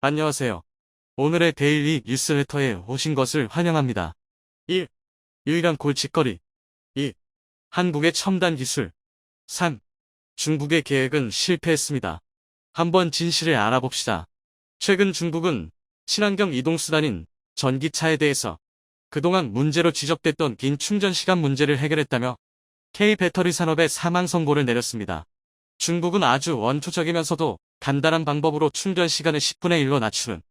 안녕하세요. 오늘의 데일리 뉴스레터에 오신 것을 환영합니다. 1. 유일한 골칫거리 2. 한국의 첨단 기술 3. 중국의 계획은 실패했습니다. 한번 진실을 알아봅시다. 최근 중국은 친환경 이동수단인 전기차에 대해서 그동안 문제로 지적됐던 긴 충전 시간 문제를 해결했다며 K 배터리 산업에 사망 선고를 내렸습니다. 중국은 아주 원초적이면서도 간단한 방법으로 충전 시간을 10분의 1로 낮추는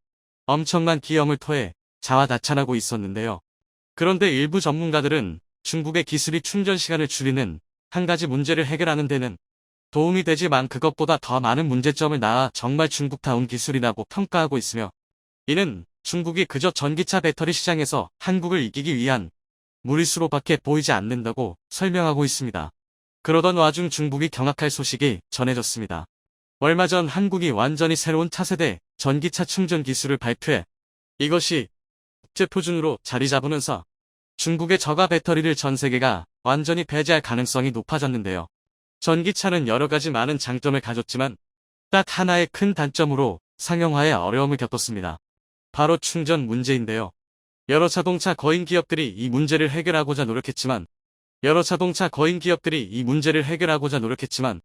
엄청난 기염을 토해 자화다찬하고 있었는데요. 그런데 일부 전문가들은 중국의 기술이 충전 시간을 줄이는 한 가지 문제를 해결하는 데는 도움이 되지만 그것보다 더 많은 문제점을 낳아 정말 중국다운 기술이라고 평가하고 있으며 이는 중국이 그저 전기차 배터리 시장에서 한국을 이기기 위한 무리수로밖에 보이지 않는다고 설명하고 있습니다. 그러던 와중 중국이 경악할 소식이 전해졌습니다. 얼마 전 한국이 완전히 새로운 차세대 전기차 충전 기술을 발표해 이것이 국제 표준으로 자리 잡으면서 중국의 저가 배터리를 전 세계가 완전히 배제할 가능성이 높아졌는데요. 전기차는 여러 가지 많은 장점을 가졌지만 딱 하나의 큰 단점으로 상용화에 어려움을 겪었습니다. 바로 충전 문제인데요. 여러 자동차 거인 기업들이 이 문제를 해결하고자 노력했지만 여러 자동차 거인 기업들이 이 문제를 해결하고자 노력했지만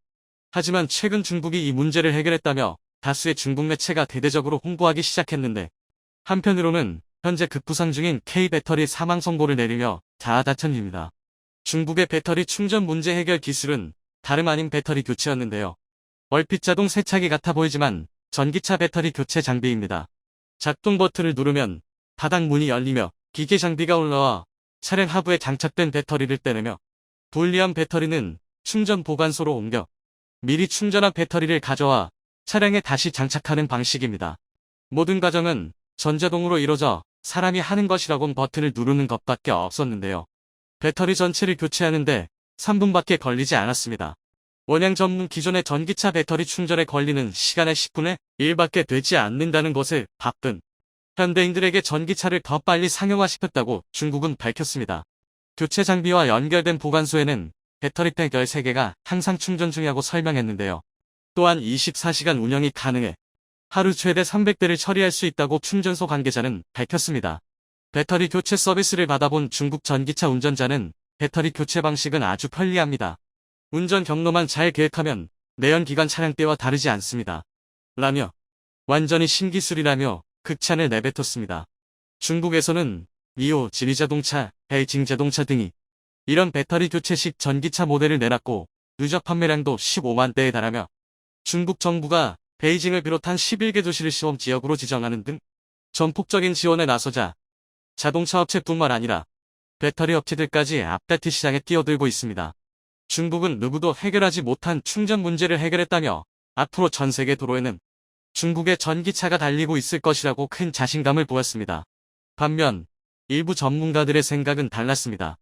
하지만 최근 중국이 이 문제를 해결했다며 다수의 중국 매체가 대대적으로 홍보하기 시작했는데 한편으로는 현재 급부상 중인 K-배터리 사망 선고를 내리며 자아다천입니다. 중국의 배터리 충전 문제 해결 기술은 다름 아닌 배터리 교체였는데요. 얼핏 자동 세차기 같아 보이지만 전기차 배터리 교체 장비입니다. 작동 버튼을 누르면 바닥 문이 열리며 기계 장비가 올라와 차량 하부에 장착된 배터리를 떼내며 분리한 배터리는 충전 보관소로 옮겨 미리 충전한 배터리를 가져와 차량에 다시 장착하는 방식입니다. 모든 과정은 전자동으로 이루어져 사람이 하는 것이라곤 버튼을 누르는 것밖에 없었는데요. 배터리 전체를 교체하는데 3분밖에 걸리지 않았습니다. 원양 전문 기존의 전기차 배터리 충전에 걸리는 시간의 10분의 1밖에 되지 않는다는 것을 바쁜 현대인들에게 전기차를 더 빨리 상용화시켰다고 중국은 밝혔습니다. 교체 장비와 연결된 보관소에는 배터리팩 13개가 항상 충전 중이라고 설명했는데요. 또한 24시간 운영이 가능해 하루 최대 300대를 처리할 수 있다고 충전소 관계자는 밝혔습니다. 배터리 교체 서비스를 받아본 중국 전기차 운전자는 배터리 교체 방식은 아주 편리합니다. 운전 경로만 잘 계획하면 내연기관 차량 때와 다르지 않습니다. 라며 완전히 신기술이라며 극찬을 내뱉었습니다. 중국에서는 미오, 지리 자동차, 베이징 자동차 등이 이런 배터리 교체식 전기차 모델을 내놨고 누적 판매량도 15만 대에 달하며 중국 정부가 베이징을 비롯한 11개 도시를 시험 지역으로 지정하는 등 전폭적인 지원에 나서자 자동차 업체뿐만 아니라 배터리 업체들까지 앞다티 시장에 뛰어들고 있습니다. 중국은 누구도 해결하지 못한 충전 문제를 해결했다며 앞으로 전 세계 도로에는 중국의 전기차가 달리고 있을 것이라고 큰 자신감을 보였습니다. 반면 일부 전문가들의 생각은 달랐습니다.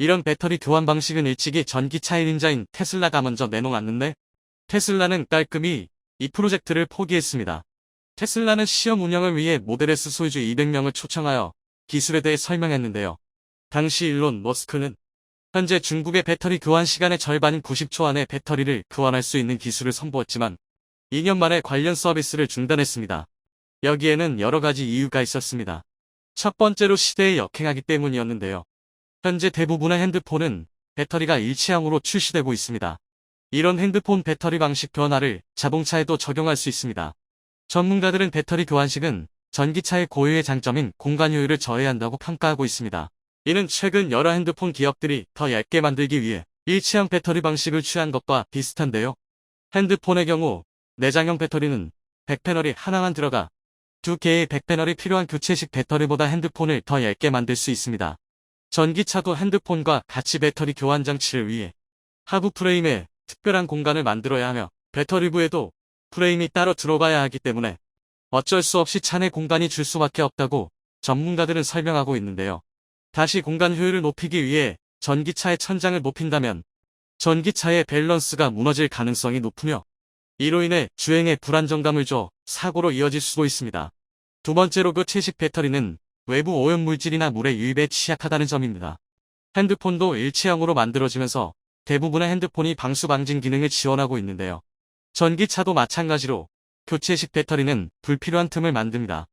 이런 배터리 교환 방식은 일찍이 전기차 1인자인 테슬라가 먼저 내놓았는데 테슬라는 깔끔히 이 프로젝트를 포기했습니다. 테슬라는 시험 운영을 위해 모델 S 소유주 200명을 초청하여 기술에 대해 설명했는데요. 당시 일론 머스크는 현재 중국의 배터리 교환 시간의 절반인 90초 안에 배터리를 교환할 수 있는 기술을 선보였지만 2년 만에 관련 서비스를 중단했습니다. 여기에는 여러 가지 이유가 있었습니다. 첫 번째로 시대에 역행하기 때문이었는데요. 현재 대부분의 핸드폰은 배터리가 일체형으로 출시되고 있습니다. 이런 핸드폰 배터리 방식 변화를 자동차에도 적용할 수 있습니다. 전문가들은 배터리 교환식은 전기차의 고유의 장점인 공간 효율을 저해한다고 평가하고 있습니다. 이는 최근 여러 핸드폰 기업들이 더 얇게 만들기 위해 일체형 배터리 방식을 취한 것과 비슷한데요. 핸드폰의 경우 내장형 배터리는 100패널이 하나만 들어가 두 개의 100패널이 필요한 교체식 배터리보다 핸드폰을 더 얇게 만들 수 있습니다. 전기차도 핸드폰과 같이 배터리 교환 장치를 위해 하부 프레임에 특별한 공간을 만들어야 하며 배터리부에도 프레임이 따로 들어가야 하기 때문에 어쩔 수 없이 차내 공간이 줄 수밖에 없다고 전문가들은 설명하고 있는데요. 다시 공간 효율을 높이기 위해 전기차의 천장을 높인다면 전기차의 밸런스가 무너질 가능성이 높으며 이로 인해 주행에 불안정감을 줘 사고로 이어질 수도 있습니다. 두 번째로 교체식 배터리는 외부 오염 물질이나 물의 유입에 취약하다는 점입니다. 핸드폰도 일체형으로 만들어지면서 대부분의 핸드폰이 방수 방진 기능을 지원하고 있는데요. 전기차도 마찬가지로 교체식 배터리는 불필요한 틈을 만듭니다.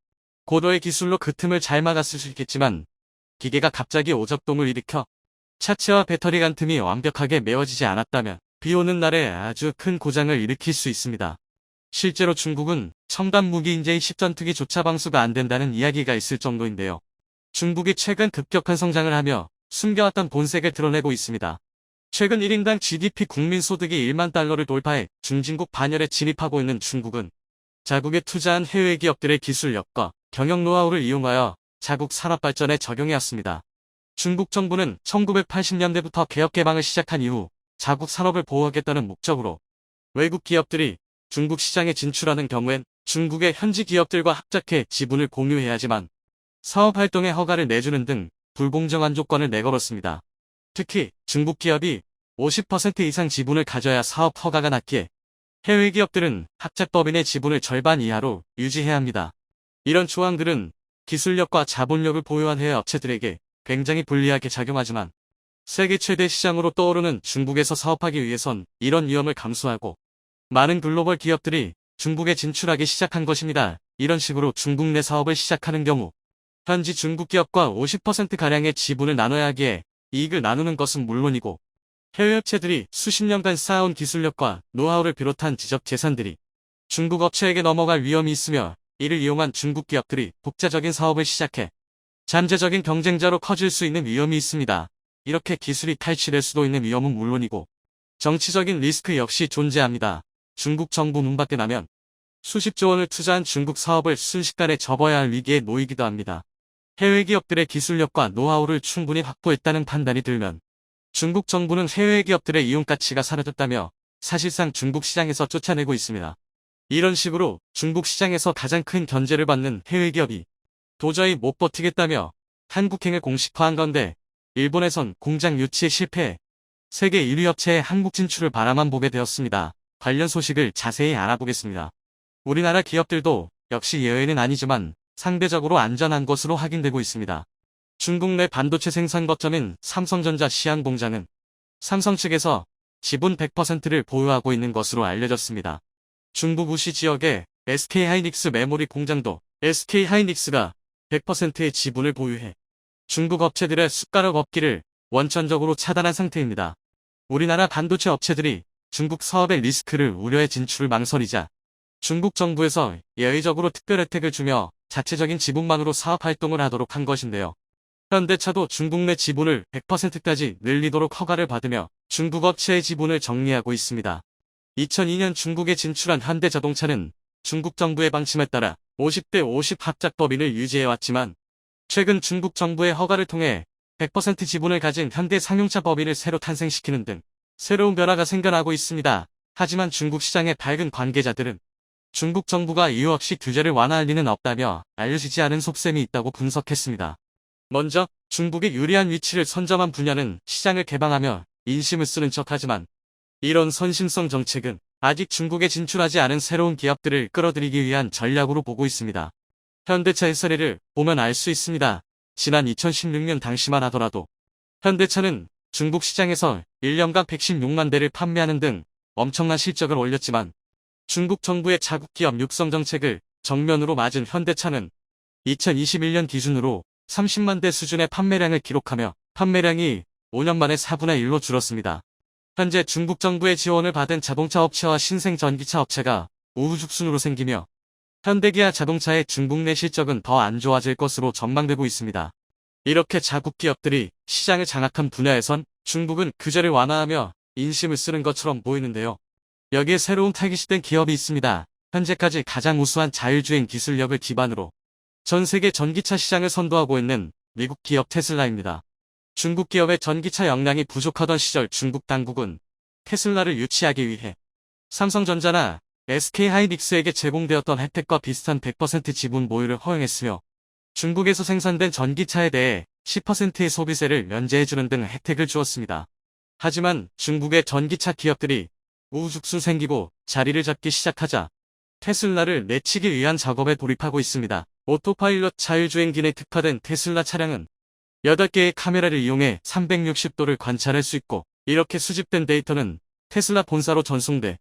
고도의 기술로 그 틈을 잘 막았을 수 있겠지만 기계가 갑자기 오작동을 일으켜 차체와 배터리 간 틈이 완벽하게 메워지지 않았다면 비 오는 날에 아주 큰 고장을 일으킬 수 있습니다. 실제로 중국은 첨단 무기 인재의 십전투기조차 방수가 안 된다는 이야기가 있을 정도인데요. 중국이 최근 급격한 성장을 하며 숨겨왔던 본색을 드러내고 있습니다. 최근 1인당 GDP 국민소득이 1만 달러를 돌파해 중진국 반열에 진입하고 있는 중국은 자국에 투자한 해외 기업들의 기술력과 경영 노하우를 이용하여 자국 산업 발전에 적용해왔습니다. 중국 정부는 1980년대부터 개혁 개방을 시작한 이후 자국 산업을 보호하겠다는 목적으로 외국 기업들이 중국 시장에 진출하는 경우엔 중국의 현지 기업들과 합작해 지분을 공유해야지만 사업 활동의 허가를 내주는 등 불공정한 조건을 내걸었습니다. 특히 중국 기업이 50% 이상 지분을 가져야 사업 허가가 났기에 해외 기업들은 합작법인의 지분을 절반 이하로 유지해야 합니다. 이런 조항들은 기술력과 자본력을 보유한 해외 업체들에게 굉장히 불리하게 작용하지만 세계 최대 시장으로 떠오르는 중국에서 사업하기 위해선 이런 위험을 감수하고 많은 글로벌 기업들이 중국에 진출하기 시작한 것입니다. 이런 식으로 중국 내 사업을 시작하는 경우 현지 중국 기업과 50%가량의 지분을 나눠야 하기에 이익을 나누는 것은 물론이고 해외 업체들이 수십 년간 쌓아온 기술력과 노하우를 비롯한 지적 재산들이 중국 업체에게 넘어갈 위험이 있으며 이를 이용한 중국 기업들이 독자적인 사업을 시작해 잠재적인 경쟁자로 커질 수 있는 위험이 있습니다. 이렇게 기술이 탈취될 수도 있는 위험은 물론이고 정치적인 리스크 역시 존재합니다. 중국 정부 눈밖에 나면 수십조 원을 투자한 중국 사업을 순식간에 접어야 할 위기에 놓이기도 합니다. 해외 기업들의 기술력과 노하우를 충분히 확보했다는 판단이 들면 중국 정부는 해외 기업들의 이용 가치가 사라졌다며 사실상 중국 시장에서 쫓아내고 있습니다. 이런 식으로 중국 시장에서 가장 큰 견제를 받는 해외 기업이 도저히 못 버티겠다며 한국행을 공식화한 건데 일본에선 공장 유치에 실패해 세계 1위 업체의 한국 진출을 바라만 보게 되었습니다. 관련 소식을 자세히 알아보겠습니다. 우리나라 기업들도 역시 예외는 아니지만 상대적으로 안전한 것으로 확인되고 있습니다. 중국 내 반도체 생산 거점인 삼성전자 시안 공장은 삼성 측에서 지분 100%를 보유하고 있는 것으로 알려졌습니다. 중국 우시 지역의 SK 하이닉스 메모리 공장도 SK 하이닉스가 100%의 지분을 보유해 중국 업체들의 숟가락 업기를 원천적으로 차단한 상태입니다. 우리나라 반도체 업체들이 중국 사업의 리스크를 우려해 진출을 망설이자 중국 정부에서 예외적으로 특별 혜택을 주며 자체적인 지분만으로 사업 활동을 하도록 한 것인데요. 현대차도 중국 내 지분을 100%까지 늘리도록 허가를 받으며 중국 업체의 지분을 정리하고 있습니다. 2002년 중국에 진출한 현대자동차는 중국 정부의 방침에 따라 50대 50 합작법인을 유지해왔지만 최근 중국 정부의 허가를 통해 100% 지분을 가진 현대 상용차 법인을 새로 탄생시키는 등 새로운 변화가 생겨나고 있습니다. 하지만 중국 시장의 밝은 관계자들은 중국 정부가 이유 없이 규제를 완화할 리는 없다며 알려지지 않은 속셈이 있다고 분석했습니다. 먼저 중국의 유리한 위치를 선점한 분야는 시장을 개방하며 인심을 쓰는 척하지만 이런 선심성 정책은 아직 중국에 진출하지 않은 새로운 기업들을 끌어들이기 위한 전략으로 보고 있습니다. 현대차의 사례를 보면 알 수 있습니다. 지난 2016년 당시만 하더라도 현대차는 중국 시장에서 1년간 116만 대를 판매하는 등 엄청난 실적을 올렸지만 중국 정부의 자국 기업 육성 정책을 정면으로 맞은 현대차는 2021년 기준으로 30만 대 수준의 판매량을 기록하며 판매량이 5년 만에 4분의 1로 줄었습니다. 현재 중국 정부의 지원을 받은 자동차 업체와 신생 전기차 업체가 우후죽순으로 생기며 현대기아 자동차의 중국 내 실적은 더 안 좋아질 것으로 전망되고 있습니다. 이렇게 자국 기업들이 시장을 장악한 분야에선 중국은 규제를 완화하며 인심을 쓰는 것처럼 보이는데요. 여기에 새로운 타깃이된 기업이 있습니다. 현재까지 가장 우수한 자율주행 기술력을 기반으로 전 세계 전기차 시장을 선도하고 있는 미국 기업 테슬라입니다. 중국 기업의 전기차 역량이 부족하던 시절 중국 당국은 테슬라를 유치하기 위해 삼성전자나 SK 하이닉스에게 제공되었던 혜택과 비슷한 100% 지분 보유를 허용했으며 중국에서 생산된 전기차에 대해 10%의 소비세를 면제해주는 등 혜택을 주었습니다. 하지만 중국의 전기차 기업들이 우후죽순 생기고 자리를 잡기 시작하자 테슬라를 내치기 위한 작업에 돌입하고 있습니다. 오토파일럿 자율주행기에 특화된 테슬라 차량은 8개의 카메라를 이용해 360도를 관찰할 수 있고 이렇게 수집된 데이터는 테슬라 본사로 전송돼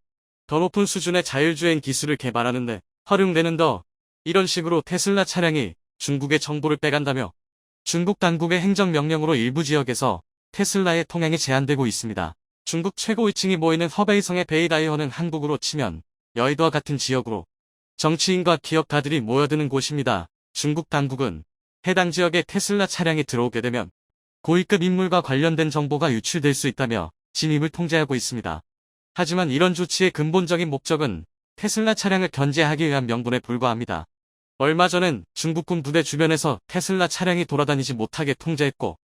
더 높은 수준의 자율주행 기술을 개발하는데 활용되는 더 이런 식으로 테슬라 차량이 중국의 정보를 빼간다며 중국 당국의 행정명령으로 일부 지역에서 테슬라의 통행이 제한되고 있습니다. 중국 최고 위층이 모이는 허베이성의 베이다이어는 한국으로 치면 여의도와 같은 지역으로 정치인과 기업가들이 모여드는 곳입니다. 중국 당국은 해당 지역에 테슬라 차량이 들어오게 되면 고위급 인물과 관련된 정보가 유출될 수 있다며 진입을 통제하고 있습니다. 하지만 이런 조치의 근본적인 목적은 테슬라 차량을 견제하기 위한 명분에 불과합니다. 얼마 전엔 중국군 부대 주변에서 테슬라 차량이 돌아다니지 못하게 통제했고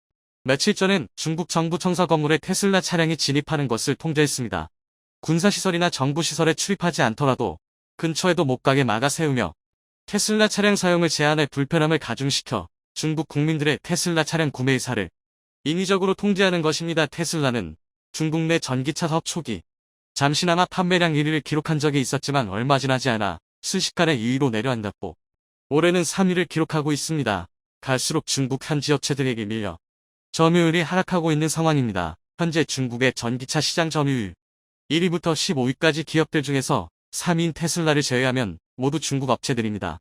며칠 전엔 중국 정부 청사 건물에 테슬라 차량이 진입하는 것을 통제했습니다. 군사시설이나 정부시설에 출입하지 않더라도 근처에도 못 가게 막아 세우며 테슬라 차량 사용을 제한해 불편함을 가중시켜 중국 국민들의 테슬라 차량 구매 의사를 인위적으로 통제하는 것입니다. 테슬라는 중국 내 전기차 사업 초기 잠시나마 판매량 1위를 기록한 적이 있었지만 얼마 지나지 않아 순식간에 2위로 내려앉았고 올해는 3위를 기록하고 있습니다. 갈수록 중국 현지 업체들에게 밀려 점유율이 하락하고 있는 상황입니다. 현재 중국의 전기차 시장 점유율 1위부터 15위까지 기업들 중에서 3위인 테슬라를 제외하면 모두 중국 업체들입니다.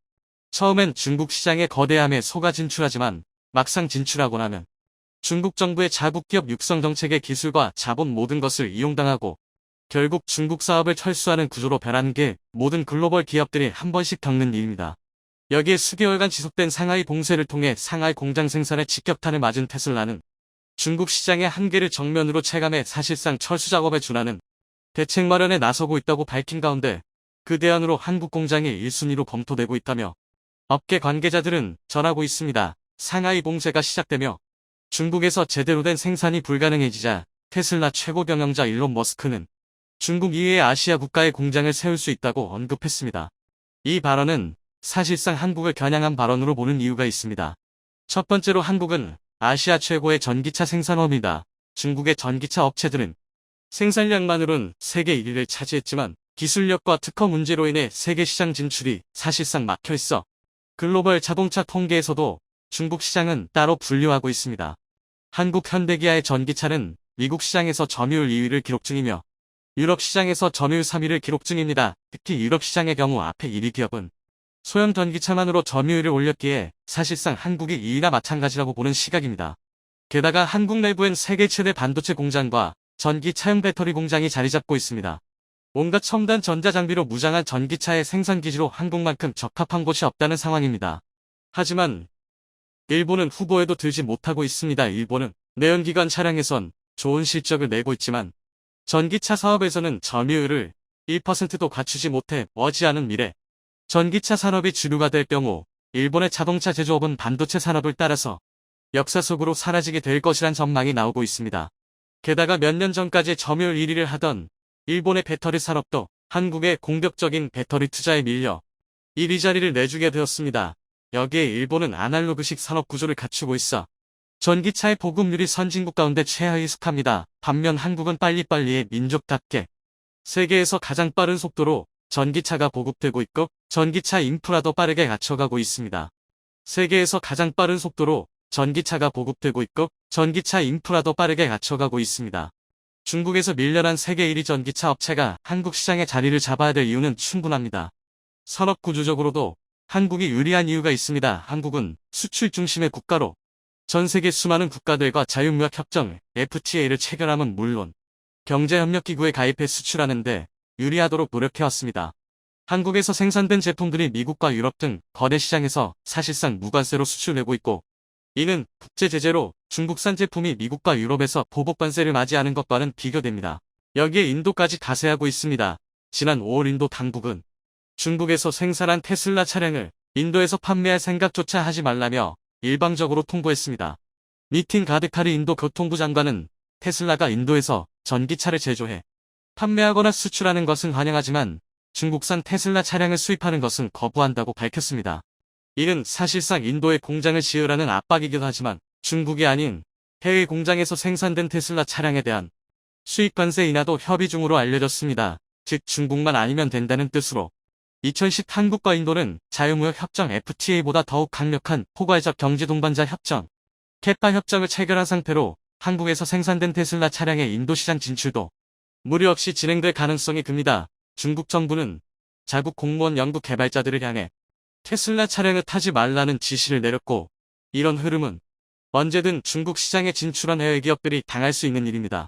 처음엔 중국 시장의 거대함에 속아 진출하지만 막상 진출하고 나면 중국 정부의 자국 기업 육성 정책의 기술과 자본 모든 것을 이용당하고 결국 중국 사업을 철수하는 구조로 변하는 게 모든 글로벌 기업들이 한 번씩 겪는 일입니다. 여기에 수개월간 지속된 상하이 봉쇄를 통해 상하이 공장 생산에 직격탄을 맞은 테슬라는 중국 시장의 한계를 정면으로 체감해 사실상 철수 작업에 준하는 대책 마련에 나서고 있다고 밝힌 가운데 그 대안으로 한국 공장이 1순위로 검토되고 있다며 업계 관계자들은 전하고 있습니다. 상하이 봉쇄가 시작되며 중국에서 제대로 된 생산이 불가능해지자 테슬라 최고 경영자 일론 머스크는 중국 이외의 아시아 국가에 공장을 세울 수 있다고 언급했습니다. 이 발언은 사실상 한국을 겨냥한 발언으로 보는 이유가 있습니다. 첫 번째로 한국은 아시아 최고의 전기차 생산업이다. 중국의 전기차 업체들은 생산량만으로는 세계 1위를 차지했지만 기술력과 특허 문제로 인해 세계 시장 진출이 사실상 막혀 있어 글로벌 자동차 통계에서도 중국 시장은 따로 분류하고 있습니다. 한국 현대기아의 전기차는 미국 시장에서 점유율 2위를 기록 중이며 유럽 시장에서 점유율 3위를 기록 중입니다. 특히 유럽 시장의 경우 앞에 1위 기업은 소형 전기차만으로 점유율을 올렸기에 사실상 한국이 2위나 마찬가지라고 보는 시각입니다. 게다가 한국 내부엔 세계 최대 반도체 공장과 전기 차용 배터리 공장이 자리 잡고 있습니다. 온갖 첨단 전자장비로 무장한 전기차의 생산기지로 한국만큼 적합한 곳이 없다는 상황입니다. 하지만 일본은 후보에도 들지 못하고 있습니다. 일본은 내연기관 차량에선 좋은 실적을 내고 있지만 전기차 사업에서는 점유율을 1%도 갖추지 못해 머지않은 미래 전기차 산업이 주류가 될 경우 일본의 자동차 제조업은 반도체 산업을 따라서 역사 속으로 사라지게 될 것이란 전망이 나오고 있습니다. 게다가 몇 년 전까지 점유율 1위를 하던 일본의 배터리 산업도 한국의 공격적인 배터리 투자에 밀려 1위 자리를 내주게 되었습니다. 여기에 일본은 아날로그식 산업 구조를 갖추고 있어 전기차의 보급률이 선진국 가운데 최하에 속합니다. 반면 한국은 빨리빨리의 민족답게 세계에서 가장 빠른 속도로 전기차가 보급되고 있고 전기차 인프라도 빠르게 갖춰가고 있습니다. 세계에서 가장 빠른 속도로 전기차가 보급되고 있고 전기차 인프라도 빠르게 갖춰가고 있습니다. 중국에서 밀려난 세계 1위 전기차 업체가 한국 시장에 자리를 잡아야 될 이유는 충분합니다. 산업 구조적으로도 한국이 유리한 이유가 있습니다. 한국은 수출 중심의 국가로 전 세계 수많은 국가들과 자유무역 협정 FTA를 체결함은 물론 경제협력기구에 가입해 수출하는데 유리하도록 노력해왔습니다. 한국에서 생산된 제품들이 미국과 유럽 등 거대 시장에서 사실상 무관세로 수출되고 있고 이는 국제 제재로 중국산 제품이 미국과 유럽에서 보복 관세를 맞이하는 것과는 비교됩니다. 여기에 인도까지 가세하고 있습니다. 지난 5월 인도 당국은 중국에서 생산한 테슬라 차량을 인도에서 판매할 생각조차 하지 말라며 일방적으로 통보했습니다. 미팅 가드카리 인도 교통부 장관은 테슬라가 인도에서 전기차를 제조해 판매하거나 수출하는 것은 환영하지만 중국산 테슬라 차량을 수입하는 것은 거부한다고 밝혔습니다. 이는 사실상 인도에 공장을 지으라는 압박이기도 하지만 중국이 아닌 해외 공장에서 생산된 테슬라 차량에 대한 수입 관세 인하도 협의 중으로 알려졌습니다. 즉 중국만 아니면 된다는 뜻으로 2010 한국과 인도는 자유무역 협정 FTA보다 더욱 강력한 포괄적 경제 동반자 협정 캐파 협정을 체결한 상태로 한국에서 생산된 테슬라 차량의 인도 시장 진출도 무리 없이 진행될 가능성이 큽니다. 중국 정부는 자국 공무원 연구 개발자들을 향해 테슬라 차량을 타지 말라는 지시를 내렸고 이런 흐름은 언제든 중국 시장에 진출한 해외 기업들이 당할 수 있는 일입니다.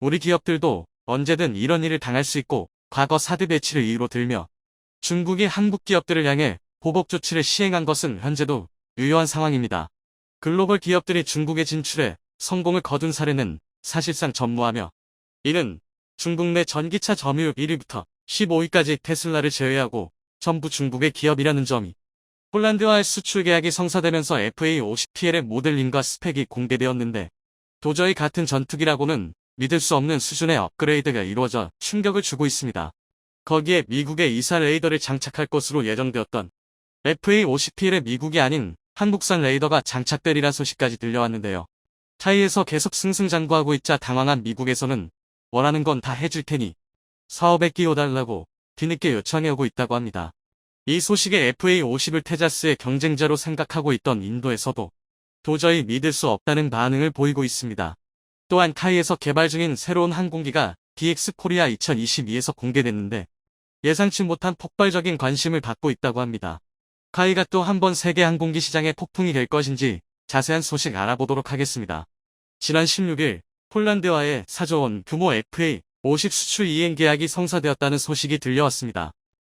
우리 기업들도 언제든 이런 일을 당할 수 있고 과거 사드 배치를 이유로 들며 중국이 한국 기업들을 향해 보복 조치를 시행한 것은 현재도 유효한 상황입니다. 글로벌 기업들이 중국에 진출해 성공을 거둔 사례는 사실상 전무하며 이는 중국 내 전기차 점유율 1위부터 15위까지 테슬라를 제외하고 전부 중국의 기업이라는 점이 폴란드와의 수출 계약이 성사되면서 FA50PL의 모델링과 스펙이 공개되었는데 도저히 같은 전투기라고는 믿을 수 없는 수준의 업그레이드가 이루어져 충격을 주고 있습니다. 거기에 미국의 이사 레이더를 장착할 것으로 예정되었던 FA50PL의 미국이 아닌 한국산 레이더가 장착되리란 소식까지 들려왔는데요. 타이에서 계속 승승장구하고 있자 당황한 미국에서는 원하는 건 다 해줄 테니 사업에 끼워달라고 뒤늦게 요청해 오고 있다고 합니다. 이 소식에 FA50을 테자스의 경쟁자로 생각하고 있던 인도에서도 도저히 믿을 수 없다는 반응을 보이고 있습니다. 또한 카이에서 개발 중인 새로운 항공기가 DX 코리아 2022에서 공개됐는데 예상치 못한 폭발적인 관심을 받고 있다고 합니다. 카이가 또 한 번 세계 항공기 시장에 폭풍이 될 것인지 자세한 소식 알아보도록 하겠습니다. 지난 16일 폴란드와의 4조 원 규모 FA 50 수출 이행 계약이 성사되었다는 소식이 들려왔습니다.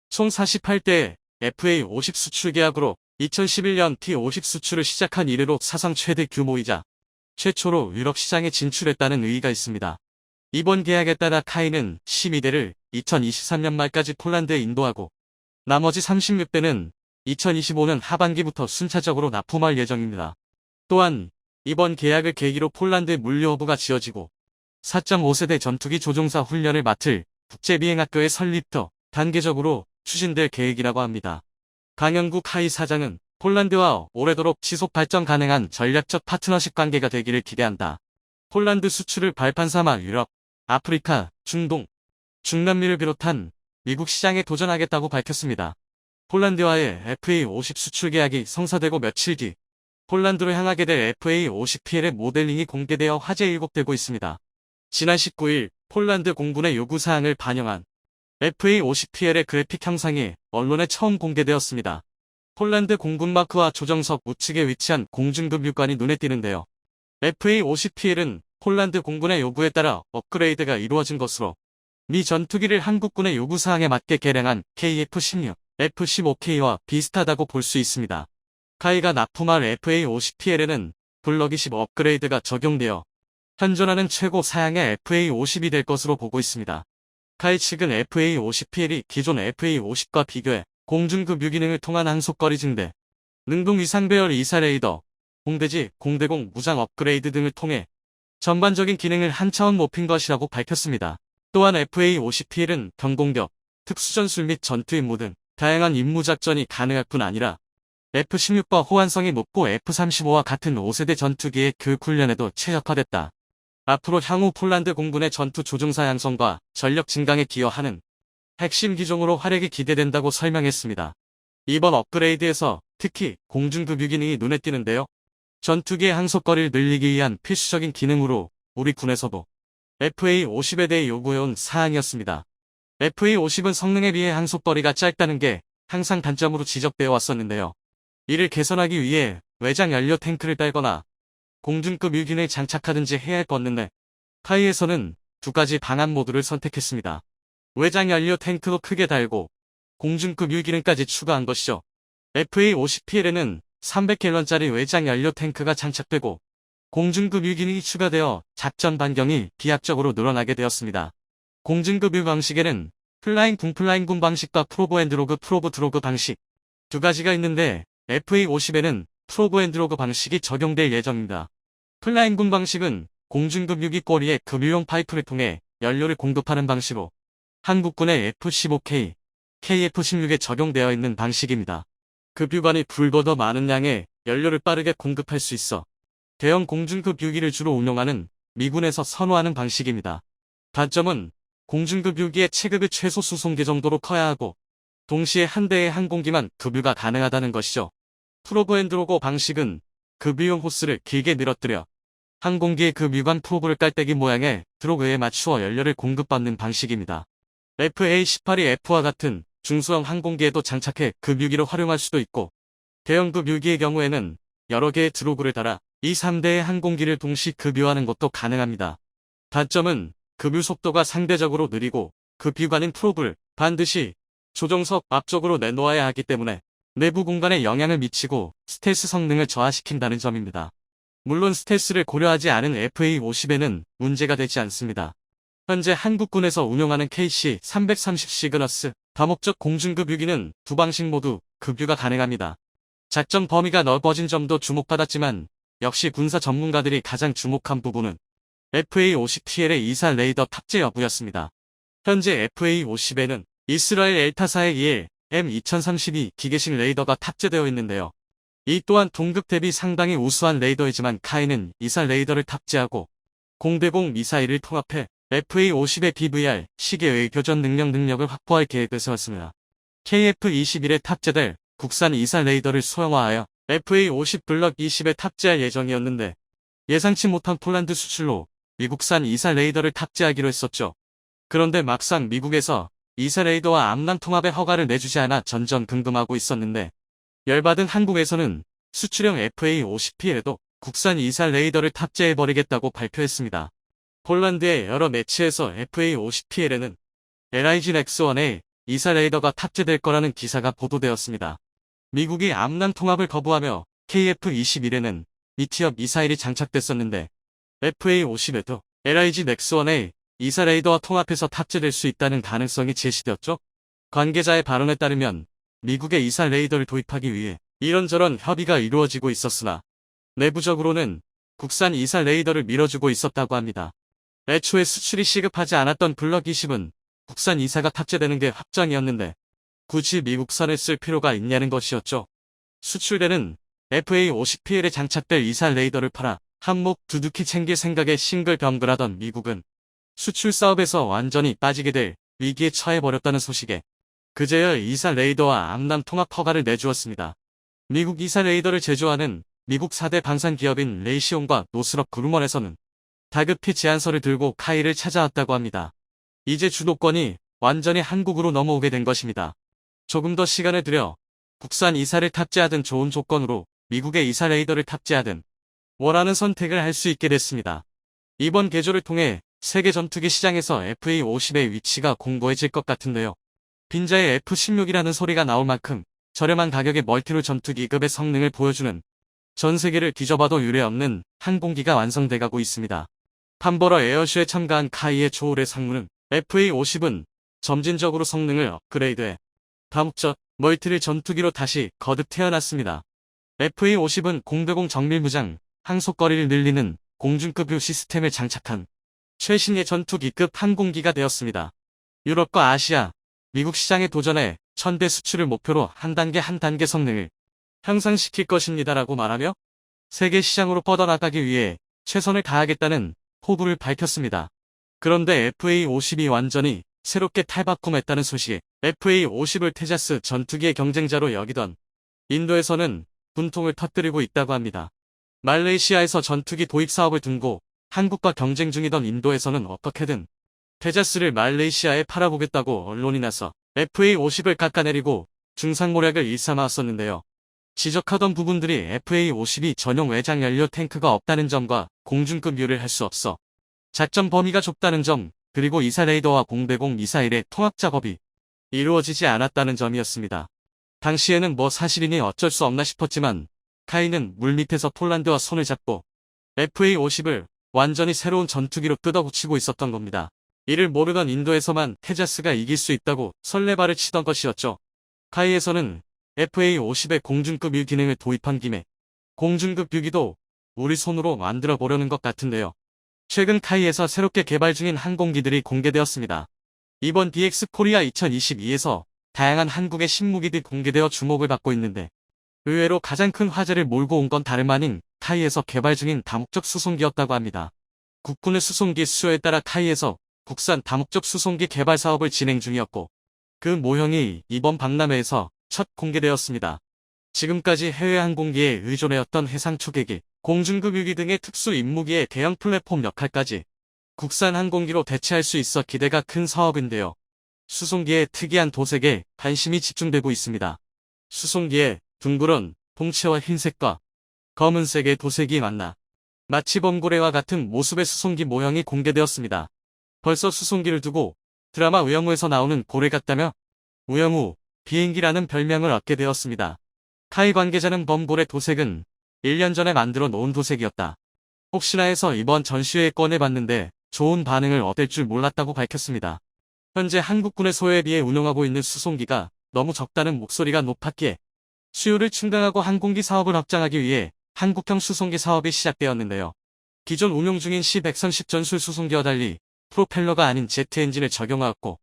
총 48대 FA 50 수출 계약으로 2011년 T50 수출을 시작한 이래로 사상 최대 규모이자 최초로 유럽 시장에 진출했다는 의의가 있습니다. 이번 계약에 따라 카이는 12대를 2023년 말까지 폴란드에 인도하고 나머지 36대는 2025년 하반기부터 순차적으로 납품할 예정입니다. 또한 이번 계약을 계기로 폴란드에 물류 허브가 지어지고 4.5세대 전투기 조종사 훈련을 맡을 국제비행학교의 설립도 단계적으로 추진될 계획이라고 합니다. 강영국 하이 사장은 폴란드와 오래도록 지속 발전 가능한 전략적 파트너십 관계가 되기를 기대한다. 폴란드 수출을 발판 삼아 유럽, 아프리카, 중동, 중남미를 비롯한 미국 시장에 도전하겠다고 밝혔습니다. 폴란드와의 FA50 수출 계약이 성사되고 며칠 뒤 폴란드로 향하게 될 FA50PL의 모델링이 공개되어 화제 일곡되고 있습니다. 지난 19일 폴란드 공군의 요구사항을 반영한 FA50PL의 그래픽 형상이 언론에 처음 공개되었습니다. 폴란드 공군 마크와 조정석 우측에 위치한 공중급 유관이 눈에 띄는데요. FA50PL은 폴란드 공군의 요구에 따라 업그레이드가 이루어진 것으로 미 전투기를 한국군의 요구사항에 맞게 개량한 KF-16, F-15K와 비슷하다고 볼 수 있습니다. 카이가 납품할 FA50PL에는 블럭이 10 업그레이드가 적용되어 현존하는 최고 사양의 FA50이 될 것으로 보고 있습니다. 카이 측은 FA50PL이 기존 FA50과 비교해 공중급 유기능을 통한 항속거리 증대, 능동 위상 배열 이사 레이더, 공대지, 공대공 무장 업그레이드 등을 통해 전반적인 기능을 한 차원 높인 것이라고 밝혔습니다. 또한 FA50PL은 경공격, 특수전술 및 전투 임무 등 다양한 임무 작전이 가능할 뿐 아니라 F-16과 호환성이 높고 F-35와 같은 5세대 전투기의 교육 훈련에도 최적화됐다. 앞으로 향후 폴란드 공군의 전투 조종사 양성과 전력 증강에 기여하는 핵심 기종으로 활약이 기대된다고 설명했습니다. 이번 업그레이드에서 특히 공중급 유 기능이 눈에 띄는데요. 전투기의 항속거리를 늘리기 위한 필수적인 기능으로 우리 군에서도 FA50에 대해 요구해온 사항이었습니다. FA50은 성능에 비해 항속거리가 짧다는 게 항상 단점으로 지적되어 왔었는데요. 이를 개선하기 위해 외장 연료 탱크를 달거나 공중급 유기능을 장착하든지 해야 할것 없는데 카이에서는 두 가지 방안 모두를 선택했습니다. 외장 연료 탱크도 크게 달고 공중급 유기능까지 추가한 것이죠. FA50PL에는 300갤런짜리 외장 연료 탱크가 장착되고 공중급 유기능이 추가되어 작전 반경이 비약적으로 늘어나게 되었습니다. 공중급 유 방식에는 플라잉 궁 플라잉 군 방식과 프로보 앤드로그 프로브 드로그 방식 두 가지가 있는데 FA50에는 프로브 앤드로그 방식이 적용될 예정입니다. 플라잉 군 방식은 공중급 유기 꼬리에 급유용 파이프를 통해 연료를 공급하는 방식으로 한국군의 F-15K, KF-16에 적용되어 있는 방식입니다. 급유관이 불보다 많은 양의 연료를 빠르게 공급할 수 있어 대형 공중급 유기를 주로 운용하는 미군에서 선호하는 방식입니다. 단점은 공중급 유기의 체급이 최소 수송기 정도로 커야 하고 동시에 한 대의 항공기만 급유가 가능하다는 것이죠. 프로브 앤드로고 방식은 급유용 호스를 길게 늘어뜨려 항공기의 급유관 프로브를 깔때기 모양의 드로그에 맞추어 연료를 공급받는 방식입니다. FA-18이 F와 같은 중소형 항공기에도 장착해 급유기로 활용할 수도 있고 대형 급 유기의 경우에는 여러 개의 드로그를 달아 이 3대의 항공기를 동시 급유하는 것도 가능합니다. 단점은 급유 속도가 상대적으로 느리고 급유관인 프로브를 반드시 조종석 앞쪽으로 내놓아야 하기 때문에 내부 공간에 영향을 미치고 스텔스 성능을 저하시킨다는 점입니다. 물론 스텔스를 고려하지 않은 FA-50에는 문제가 되지 않습니다. 현재 한국군에서 운용하는 KC-330 시그너스 다목적 공중급 유기는 두 방식 모두 급유가 가능합니다. 작전 범위가 넓어진 점도 주목받았지만 역시 군사 전문가들이 가장 주목한 부분은 FA-50TL의 이사 레이더 탑재 여부였습니다. 현재 FA-50에는 이스라엘 엘타사의 EL M2032 기계식 레이더가 탑재되어 있는데요. 이 또한 동급 대비 상당히 우수한 레이더이지만 카이는 이사 레이더를 탑재하고 공대공 미사일을 통합해 FA-50의 BVR 시계의 교전 능력 능력을 확보할 계획을 세웠습니다. KF-21에 탑재될 국산 이사 레이더를 소형화하여 FA-50 블럭 20에 탑재할 예정이었는데 예상치 못한 폴란드 수출로 미국산 이사 레이더를 탑재하기로 했었죠. 그런데 막상 미국에서 이사 레이더와 암랑 통합의 허가를 내주지 않아 전전긍긍하고 있었는데 열받은 한국에서는 수출형 FA-50P에도 국산 이사 레이더를 탑재해버리겠다고 발표했습니다. 폴란드의 여러 매체에서 FA-50PL에는 LIG 넥스1에 이사 레이더가 탑재될 거라는 기사가 보도되었습니다. 미국이 암랑 통합을 거부하며 KF-21에는 미티업 미사일이 장착됐었는데 FA-50에도 LIG 넥스1에 이사 레이더와 통합해서 탑재될 수 있다는 가능성이 제시되었죠. 관계자의 발언에 따르면 미국의 이사 레이더를 도입하기 위해 이런저런 협의가 이루어지고 있었으나 내부적으로는 국산 이사 레이더를 밀어주고 있었다고 합니다. 애초에 수출이 시급하지 않았던 블럭 20은 국산 이사가 탑재되는 게 확정이었는데 굳이 미국산을 쓸 필요가 있냐는 것이었죠. 수출되는 FA-50PL에 장착될 이사 레이더를 팔아 한몫 두둑히 챙길 생각에 싱글병글하던 미국은 수출 사업에서 완전히 빠지게 될 위기에 처해버렸다는 소식에 그제야 이사 레이더와 암남 통합 허가를 내주었습니다. 미국 이사 레이더를 제조하는 미국 4대 방산 기업인 레이시온과 노스럽 그루먼에서는 다급히 제안서를 들고 카이를 찾아왔다고 합니다. 이제 주도권이 완전히 한국으로 넘어오게 된 것입니다. 조금 더 시간을 들여 국산 이사를 탑재하든 좋은 조건으로 미국의 이사 레이더를 탑재하든 원하는 선택을 할 수 있게 됐습니다. 이번 개조를 통해 세계 전투기 시장에서 FA-50의 위치가 공고해질 것 같은데요. 빈자의 F-16이라는 소리가 나올 만큼 저렴한 가격의 멀티룰 전투기급의 성능을 보여주는 전 세계를 뒤져봐도 유례없는 항공기가 완성돼가고 있습니다. 판버러 에어쇼에 참가한 카이의 초월의 상무는 FA-50은 점진적으로 성능을 업그레이드해 다목적 멀티를 전투기로 다시 거듭 태어났습니다. FA-50은 공대공 정밀무장, 항속거리를 늘리는 공중급 유 시스템을 장착한 최신의 전투기급 항공기가 되었습니다. 유럽과 아시아, 미국 시장에 도전해 천대 수출을 목표로 한 단계 한 단계 성능을 향상시킬 것입니다라고 말하며 세계 시장으로 뻗어나가기 위해 최선을 다하겠다는 포부를 밝혔습니다. 그런데 FA-50이 완전히 새롭게 탈바꿈했다는 소식에 FA-50을 테자스 전투기의 경쟁자로 여기던 인도에서는 분통을 터뜨리고 있다고 합니다. 말레이시아에서 전투기 도입 사업을 둔고 한국과 경쟁 중이던 인도에서는 어떻게든 테자스를 말레이시아에 팔아보겠다고 언론이 나서 FA-50을 깎아내리고 중상모략을 일삼았었는데요. 지적하던 부분들이 FA-52 전용 외장 연료 탱크가 없다는 점과 공중급 유를 할 수 없어 작전 범위가 좁다는 점 그리고 이사 레이더와 공대공 미사일의 통합 작업이 이루어지지 않았다는 점이었습니다. 당시에는 뭐 사실이니 어쩔 수 없나 싶었지만 카이는 물밑에서 폴란드와 손을 잡고 FA-50을 완전히 새로운 전투기로 뜯어고치고 있었던 겁니다. 이를 모르던 인도에서만 테자스가 이길 수 있다고 설레발을 치던 것이었죠. 카이에서는 FA-50의 공중급 유 기능을 도입한 김에 공중급 유기도 우리 손으로 만들어 보려는 것 같은데요. 최근 카이에서 새롭게 개발 중인 항공기들이 공개되었습니다. 이번 DX 코리아 2022에서 다양한 한국의 신무기들이 공개되어 주목을 받고 있는데 의외로 가장 큰 화제를 몰고 온 건 다름 아닌 카이에서 개발 중인 다목적 수송기였다고 합니다. 국군의 수송기 수요에 따라 카이에서 국산 다목적 수송기 개발 사업을 진행 중이었고 그 모형이 이번 박람회에서 첫 공개되었습니다. 지금까지 해외 항공기에 의존해왔던 해상 초계기, 공중급 유기 등의 특수 임무기의 대형 플랫폼 역할까지 국산 항공기로 대체할 수 있어 기대가 큰 사업인데요. 수송기의 특이한 도색에 관심이 집중되고 있습니다. 수송기에 둥그런 동체와 흰색과 검은색의 도색이 만나 마치 범고래와 같은 모습의 수송기 모형이 공개되었습니다. 벌써 수송기를 두고 드라마 우영우에서 나오는 고래 같다며 우영우 비행기라는 별명을 얻게 되었습니다. 카이 관계자는 범고래 도색은 1년 전에 만들어 놓은 도색이었다. 혹시나 해서 이번 전시회에 꺼내봤는데 좋은 반응을 얻을 줄 몰랐다고 밝혔습니다. 현재 한국군의 소요에 비해 운용하고 있는 수송기가 너무 적다는 목소리가 높았기에 수요를 충당하고 항공기 사업을 확장하기 위해 한국형 수송기 사업이 시작되었는데요. 기존 운용 중인 C130 전술 수송기와 달리 프로펠러가 아닌 제트 엔진을 적용하였고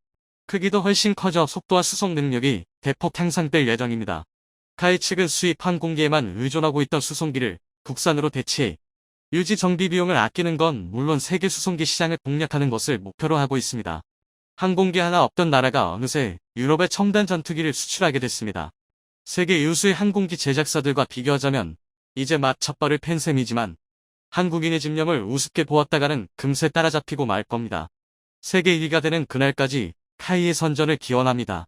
크기도 훨씬 커져 속도와 수송 능력이 대폭 향상될 예정입니다. 카이 측은 수입 항공기에만 의존하고 있던 수송기를 국산으로 대체해 유지 정비 비용을 아끼는 건 물론 세계 수송기 시장을 공략하는 것을 목표로 하고 있습니다. 항공기 하나 없던 나라가 어느새 유럽의 첨단 전투기를 수출하게 됐습니다. 세계 유수의 항공기 제작사들과 비교하자면 이제 맛 첫발을 팬 셈이지만 한국인의 집념을 우습게 보았다가는 금세 따라잡히고 말 겁니다. 세계 1위가 되는 그날까지 카이의 선전을 기원합니다.